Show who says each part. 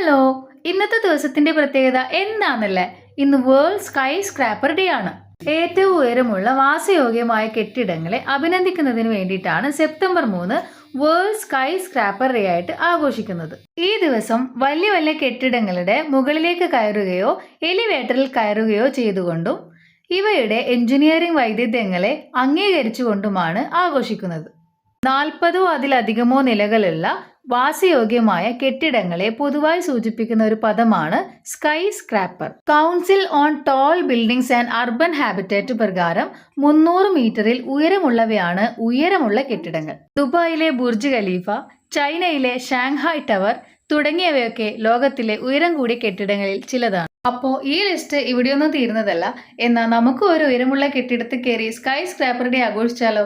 Speaker 1: Hello ഇന്നത്തെ ദിവസത്തിന്റെ പ്രത്യേകത എന്താണെന്നല്ലേ ഇന്ന് വേൾഡ് സ്കൈ സ്ക്രാപ്പർ ഡേ ആണ്. ഏറ്റവും ഉയരമുള്ള വാസയോഗ്യമായ കെട്ടിടങ്ങളെ അഭിനന്ദിക്കുന്നതിന് വേണ്ടിയിട്ടാണ് സെപ്റ്റംബർ മൂന്ന് വേൾഡ് സ്കൈ സ്ക്രാപ്പർ ഡേ ആയിട്ട് ആഘോഷിക്കുന്നത്. ഈ ദിവസം വലിയ വലിയ കെട്ടിടങ്ങളുടെ മുകളിലേക്ക് കയറുകയോ എലിവേറ്ററിൽ കയറുകയോ ചെയ്തുകൊണ്ടും ഇവയുടെ എഞ്ചിനീയറിംഗ് വൈദഗ്ധ്യങ്ങളെ അംഗീകരിച്ചുകൊണ്ടുമാണ് ആഘോഷിക്കുന്നത്. നാൽപ്പതോ അതിലധികമോ നിലകളുള്ള വാസയോഗ്യമായ കെട്ടിടങ്ങളെ പൊതുവായി സൂചിപ്പിക്കുന്ന ഒരു പദമാണ് skyscraper council on tall buildings and urban habitat പ്രകാരം മുന്നൂറ് മീറ്ററിൽ ഉയരമുള്ളവയാണ് ഉയരമുള്ള കെട്ടിടങ്ങൾ. ദുബായിലെ ബുർജ് ഖലീഫ ചൈനയിലെ ഷാങ്ഹായ് ടവർ തുടങ്ങിയവയൊക്കെ ലോകത്തിലെ ഉയരം കൂടിയ കെട്ടിടങ്ങളിൽ ചിലതാണ്. അപ്പോൾ ഈ ലിസ്റ്റ് ഇവിടെയൊന്നും തീരുന്നതല്ല. എന്നാൽ നമുക്ക് ഒരു ഉയരമുള്ള കെട്ടിടത്തിൽ കയറി സ്കൈ സ്ക്രാപ്പർ ഡേ ആഘോഷിച്ചാലോ?